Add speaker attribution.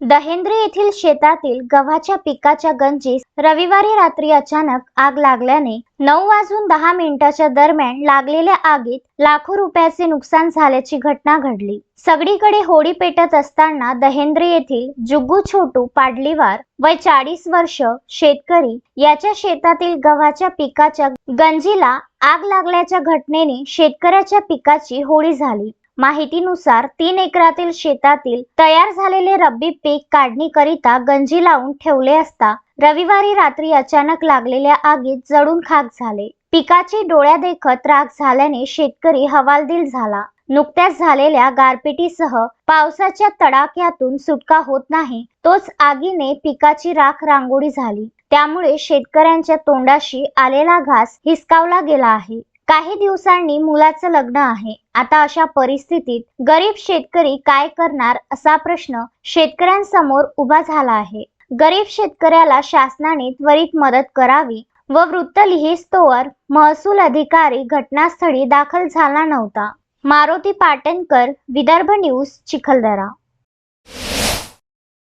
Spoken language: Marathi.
Speaker 1: दहेंद्रे येथील शेतातील गव्हाच्या पिकाच्या गंजीस रविवारी रात्री अचानक आग लागल्याने नऊ वाजून दहा मिनिटाच्या दरम्यान लागलेल्या आगीत लाखो रुपयाचे नुकसान झाल्याची घटना घडली. सगळीकडे होळी पेटत असताना दहेंद्रे येथील जुग्गू छोटू पाडलीवार वय चाळीस वर्ष शेतकरी याच्या शेतातील गव्हाच्या पिकाच्या गंजीला आग लागल्याच्या घटनेने शेतकऱ्याच्या पिकाची होळी झाली. माहितीनुसार तीन एकरातील शेतातील तयार झालेले रब्बी पीक काढणीकरिता गंजी लावून ठेवले असता रविवारी रात्री अचानक लागलेल्या आगीत जळून खाक झाले. पिकाची डोळ्यादेखत राख झाल्याने शेतकरी हवालदिल झाला. नुकत्याच झालेल्या गारपिटीसह पावसाच्या तडाख्यातून सुटका होत नाही तोच आगीने पिकाची राख रांगोळी झाली. त्यामुळे शेतकऱ्यांच्या तोंडाशी आलेला घास हिसकावला गेला आहे. काही दिवसांनी मुलाचं लग्न आहे. आता अशा परिस्थितीत गरीब शेतकरी काय करणार असा प्रश्न शेतकऱ्यांसमोर उभा झाला आहे. गरीब शेतकऱ्याला शासनाने त्वरित मदत करावी व वृत्त लिहिस्तोवर महसूल अधिकारी घटनास्थळी दाखल झाला नव्हता. मारुती पाटणकर विदर्भ न्यूज चिखलदरा.